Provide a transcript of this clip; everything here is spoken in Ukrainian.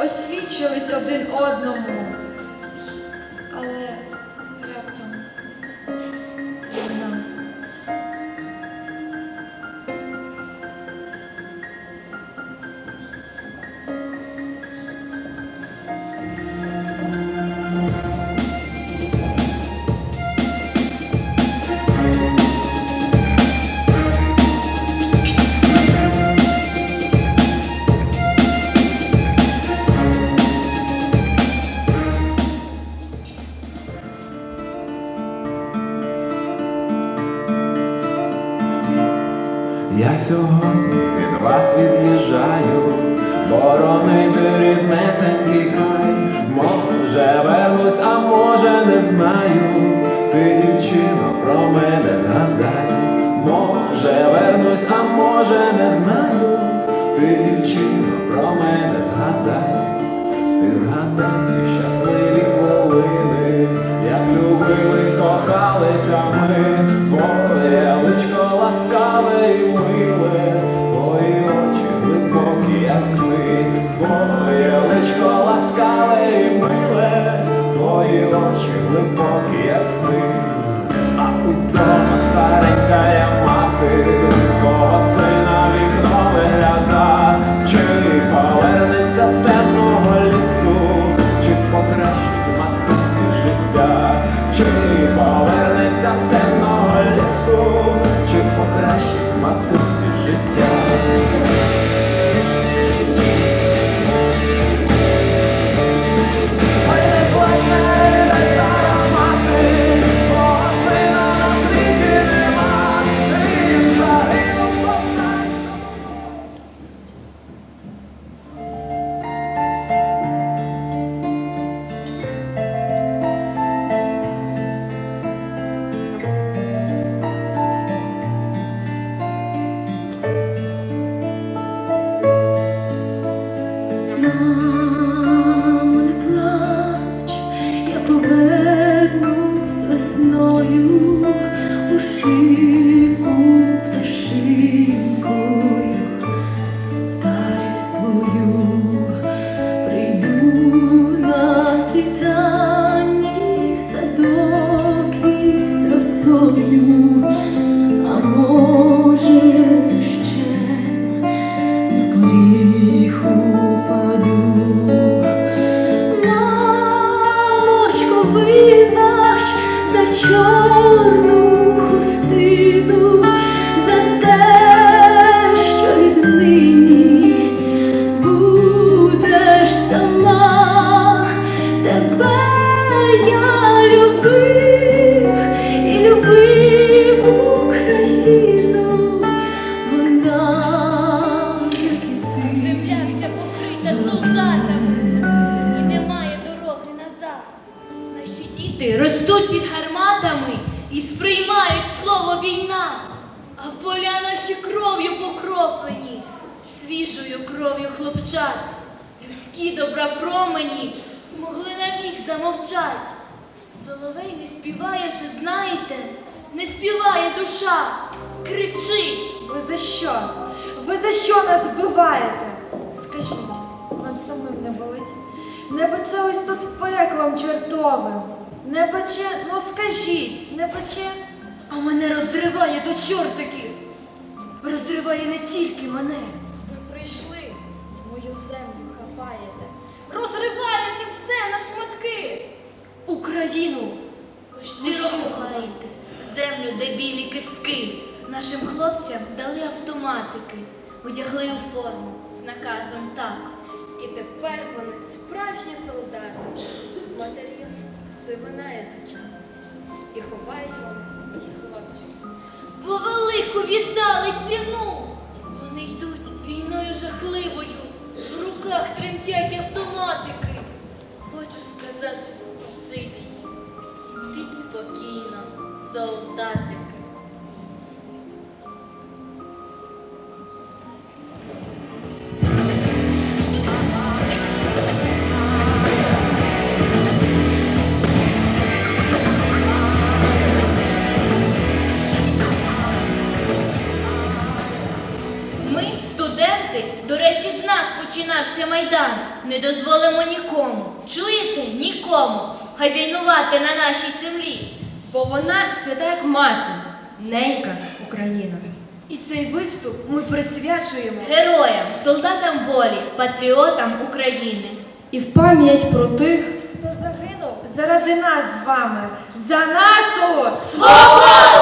освічились один одному. Я сьогодні від вас від'їжджаю, боронити ріднесенький край. Може вернусь, а може не знаю. Ти, дівчино, про мене згадай. Може вернусь, а може не знаю. Ти, дівчино, про мене згадай. Ти згадай щасливі хвилини, як любились, кохалися ми, чорну ростуть під гарматами і сприймають слово війна, а поля наші кров'ю покроплені, свіжою кров'ю хлопчат. Людські добра промені змогли навік замовчать. Соловей не співає вже, знаєте, не співає душа, кричить. Ви за що? Ви за що нас вбиваєте? Скажіть, вам самим не болить? Не пече ось тут пеклом чортовим. Не пече, ну скажіть, не пече? А мене розриває до чортиків. Розриває не тільки мене. Ви прийшли і мою землю хапаєте. Розриваєте все на шматки. Україну щиро кохаєте, землю, де білі кистки. Нашим хлопцям дали автоматики, одягли у форму з наказом так. І тепер вони сивинає завчасно. І ховають вони своїх хлопчиків. Бо велику віддали ціну. Вони йдуть війною жахливою, в руках тремтять автоматики. Хочу сказати спасибі. Спіть спокійно, солдатики. Починався майдан. Не дозволимо нікому. Чуєте? Нікому хазяйнувати на нашій землі. Бо вона свята як мати, ненька Україна. І цей виступ ми присвячуємо Героям, солдатам волі, патріотам України. і в пам'ять про тих, хто загинув заради нас з вами, за нашу Свободу!